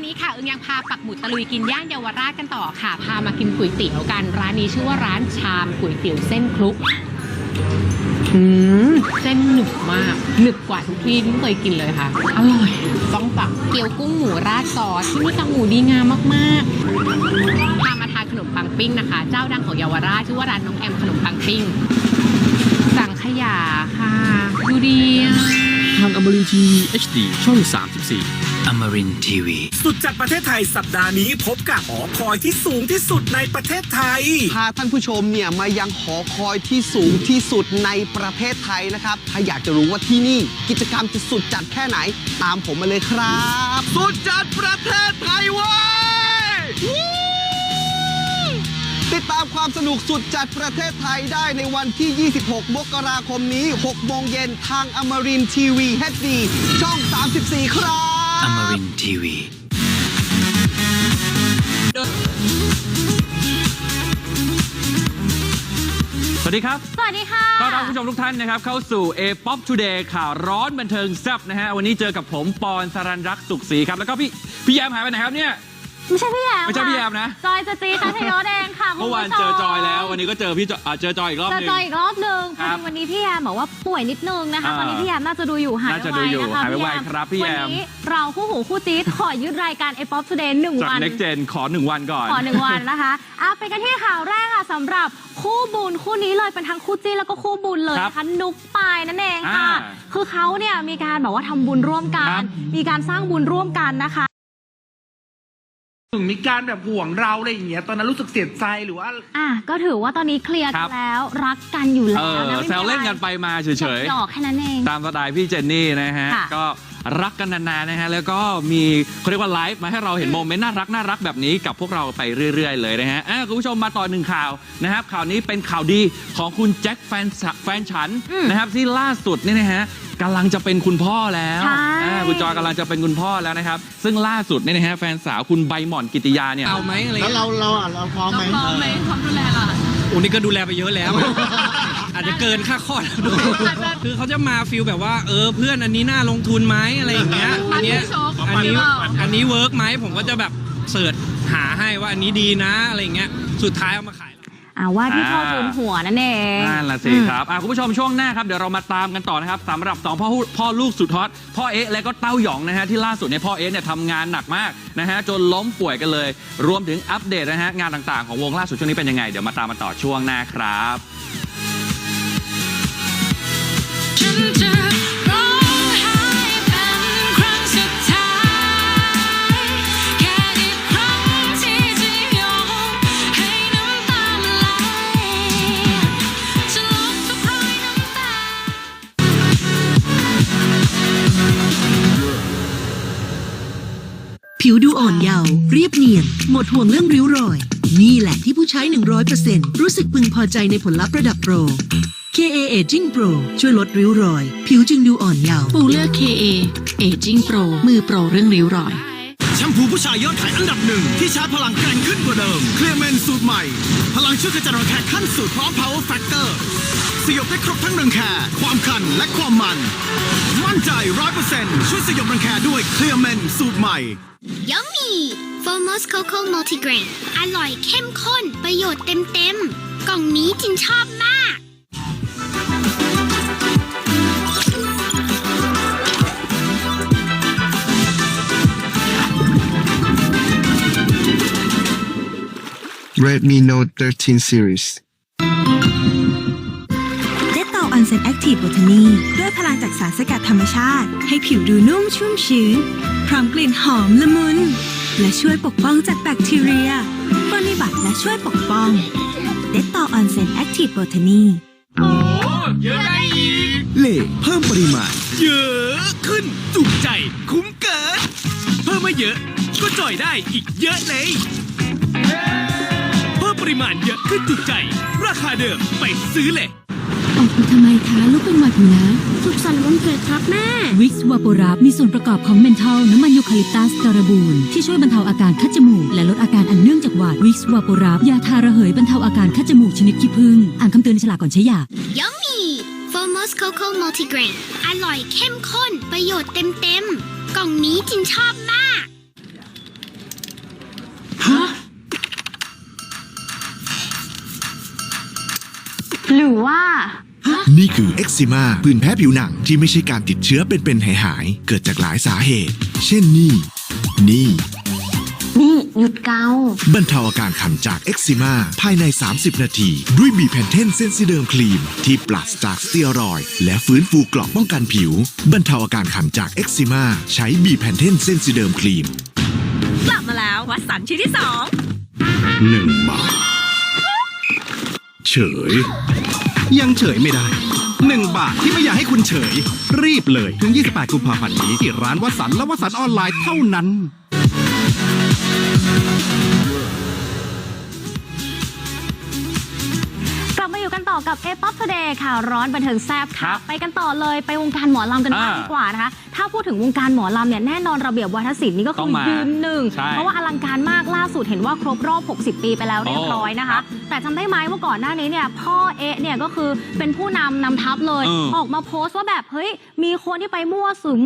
อนนี้ค่ะอึงยังพาปักหมุดตะลุยกินย่างเยาวราชกันต่อค่ะ พามากินก๋วยเตี๋ยวกัน ร้านนี้ชื่อว่าร้านชามก๋วยเตี๋ยวเส้นคลุกอืมเส้นหนึบมากหนึบกว่าทุกที่ที่เคยกินเลยค่ะ อร่อย ต้องปักเกี๊ยวกุ้งหมูราดซอสที่นี่กางหมูดีงามมากๆพามาทานขนมปังปิ้งนะคะ เจ้าดังของเยาวราชชื่อว่าร้านน้องแอมขนมปังปิ้ง สังขยาค่ะ ดูดีอะทางอมรินทีวี HD ช่อง 34 อมรินทีวีสุดจากประเทศไทยสัปดาห์นี้พบกับหอคอยที่สูงที่สุดในประเทศไทย พาท่านผู้ชมเนี่ยมายังหอคอยที่สูงที่สุดในประเทศไทยนะครับ ถ้าอยากจะรู้ว่าที่นี่กิจกรรมจะสุดจัดแค่ไหน ตามผมมาเลยครับ สุดจัดประเทศไทยเว้ยติดตามความสนุกสุดจัดประเทศไทยได้ในวันที่ 26 มกราคมนี้ 6 โมงเย็นทางอมรินทีวี HD ช่อง 34 ครับ อมรินทีวีสวัสดีครับ สวัสดีค่ะ ต้อนรับผู้ชมทุกท่านนะครับ เข้าสู่ A Pop Today ข่าวร้อนบันเทิงแซ่บนะฮะ วันนี้เจอกับผมปอนสรันรักสุขศรีครับ แล้วก็พี่พี่แยมหายไปไหนครับเนี่ย ไม่ใช่พี่แยมไม่ใช่พี่แยมนะ จอยจะจีทัทยศเองค่ะคุณเมื่อวานผู้ชเจอจอยแล้ววันนี้ก็เจอพี่จอ่าเจอจอยอีกรอบหเจอนึง จอยอีกรอบหนึ่งพคอรับดีวันนี้พี่แยมบอกว่าป่วยนิดนึงนะคะ อ่าตอนนี้พี่แยมน่าจะดูอยู่หายน่าจะไวดูอยู่นะคะหายไวพี่ครับพี่แยมวันนี้เราคู่หูคู่จี๊ดขอยึดรายการไอป๊อปทูเดย์หนึ่งจาก วัน Next Gen ขอหนึ่งวันก่อน ขอหนึ่งวันนะคะเอาไปกันที่ข่าวแรกค่ะสำหรับคู่บุญคู่นี้เลยเป็นทั้งคู่จี้แล้วก็คู่บุญเลยครับนะคะนุกปายนั่นเองค่ะ อ่าคือเขาเนี่ยมีการแบบว่าทำบุญร่วมกัครันบมีการสร้างบุญร่วมกันนะคะ ถึงมีการแบบห่วงเราอะไรอย่างเงี้ยตอนนั้นรู้สึกเสียใจหรือว่า อะก็ถือว่าตอนนี้เคลียร์ครักับ นแล้วรักกันอยู่เอแล้วอนะไม่มีแซวเล่นอะไรกันไปมาเฉยหยอกแค่นั้นเอง ๆ ตามสไตล์พี่เจนนี่นะฮะ ค่ะ ก็ รักกันนานๆนะฮะแล้วก็มีเขาเรียกว่าไลฟ์มาให้เราเห็นโมเมนต์น่ารักน่ารักแบบนี้กับพวกเราไปเรื่อย ๆ เลยนะฮะอะคุณผู้ชมมาต่อหนึ่งข่าวนะครับ ข่าวนี้เป็นข่าวดีของคุณแจ็คแฟนฉแฟนฉันอืมนะครับที่ล่าสุดเนี่ยนะฮะกำลังจะเป็นคุณพ่อแล้วใช่ อ่าคุณจอยกำลังจะเป็นคุณพ่อแล้วนะครับ ซึ่งล่าสุดเนี่ยนะฮะแฟนสาวคุณใบหม่อนกิติยาเนี่ย เอาไหมอะไรแล้วเงี้ยเราเราอะเราพร้อมไหมพร้อมไหมพร้อมดูแลล่ะโอ้นี่ก็ดูแลไปเยอะแล้ว อาจจะเกินค่าคลอดด้วยคือเขาจะมาฟิลแบบว่า เออเพื่อนอันนี้น่าลงทุนไหมอะไรอย่างเงี้ยอันเนี้ยอันนี้อันนี้เวิร์กไหมผมก็จะแบบเสิร์ชหาให้ว่าอันนี้ดีนะอะไรอย่างเงี้ยสุดท้ายเอามาขาย อ่าว่าที่พ่อทุนหัวนั่นเองนั่นละสิครับอะคุณผู้ชมช่วงหน้าครับ เดี๋ยวเรามาตามกันต่อนะครับสำหรับสองพ่อลูกพ่อลูกสุดฮอตพ่อเอ๊ะและก็เต้าหยองนะฮะที่ล่าสุดเนี่ยพ่อเอ๊ะเนี่ยทำงานหนักมากนะฮะจนล้มป่วยกันเลย รวมถึงอัปเดตนะฮะงานต่างๆของวงล่าสุดช่วงนี้เป็นยังไง เดี๋ยวมาตามมาต่อช่วงหน้าครับ ผิวดูอ่อนเยาว์เรียบเนียน หมดห่วงเรื่องริ้วรอย นี่แหละที่ผู้ใช้ 100%รู้สึกพึงพอใจในผลลัพธ์ระดับโปร KA Aging Pro ช่วยลดริ้วรอย ผิวจึงดูอ่อนเยาว์ปูเลือก KA Aging Pro มือโปรเรื่องริ้วรอย แชมพูผู้ชายยอดขายอันดับหนึ่งที่ชาร์จพลังแกร่งขึ้นกว่าเดิม เคลียร์แมนสูตรใหม่ พลังช่วยกระจัดรังแคขั้นสูตรพร้อม power factor สยบได้ครบทั้งรังแคความคันและความมันมั่นใจ ร้อยเปอร์เซ็นต์ช่วยสยบรังแคด้วยเคลียร์แมนสูตรใหม่ Yummy Formos Coco Multigrain อร่อยเข้มข้น ประโยชน์เต็มๆ กล่องนี้จินชอบมาก Redmi Note 13 series เดตตออันเซนแอคทีฟบ o ทานีด้วยพลังจากสารสกัดธรรมชาติ ให้ผิวดูนุ่มชุ่มชื้น พร้อมกลิ่นหอมละมุน และช่วยปกป้องจากแบคทีเรียปฏิบัติและช่วยปกป้องเดตตออันเซนแอคทีฟบ o ทานีเล่เพิ่มปริมาณ เยอะขึ้นจุใจ คุ้มเกิน เพิ่มไม่เยอะ ก็จ่อยได้อีกเยอะเลย เพิ่มปริมาณเยอะขึ้นจุใจ ราคาเดิมไปซื้อเลย ออกมาทำไมคะลูกเป็นหวัดอยู่นะสุขสันต์วันเกิดครับแม่ วิกซ์วาโปรับมีส่วนประกอบของเมนทัลน้ำมันยูคาลิปตัสการบูนที่ช่วยบรรเทาอาการคัดจมูก และลดอาการอันเนื่องจากหวัดวิกซ์วาโปรับยาทาระเหยบรรเทาอาการคัดจมูกชนิดขี้ผึ้งอ่านคำเตือนในฉลากก่อนใช้ยา Yummy Formos Coco Multigrain อร่อยเข้มข้น ประโยชน์เต็มเต็มกล่องนี้จินชอบมาก ฮะ หรือว่า นี่คือเอ็กซิมาผื่นแพ้ผิวหนังที่ไม่ใช่การติดเชื้อเป็นๆหายๆเกิดจากหลายสาเหตุ เช่นนี่ นี่ นี่หยุดเกาบรรเทาอาการคันจากเอ็กซิมาภายใน 30 นาที ด้วยบีแพนเทนเซนซิเดิมครีม ที่ปราศจากสเตียรอยด์และฟื้นฟูเกราะป้องกันผิว บรรเทาอาการคันจากเอ็กซิมาใช้บีแพนเทนเซนซิเดิมครีม กลับมาแล้ววัดสันชิ้นที่สองหนึ่งบาทเฉย ยังเฉยไม่ได้หนึ่งบาทที่ไม่อยากให้คุณเฉย รีบเลยถึง 28 กุมภาพันธ์นี้ที่ร้านวสันและวสันออนไลน์เท่านั้น กันต่อกับ a p o p Today ค่ะ ร้อนบันเทิงแซบค่ะ ไปกันต่อเลยไปวงการหมอลำกันบ้างอ่าดีกว่านะคะ ถ้าพูดถึงวงการหมอลำเนี่ยแน่นอนระเบียบวัฒนศิลป์นี่ก็ต้คือองมายืนหนึ่งใช่เพราะว่าอลังการมากล่าสุดเห็นว่าครบรอบ 60 ปีไปแล้วเรียบร้อยนะคะ แต่จำได้ไหมว่าก่อนหน้านี้เนี่ยพ่อเอ๊ะเนี่ยก็คือเป็นผู้นำนำทัพเลยเออออกมาโพสต์ว่าแบบเฮ้ยมีคนที่ไปมั่วสุม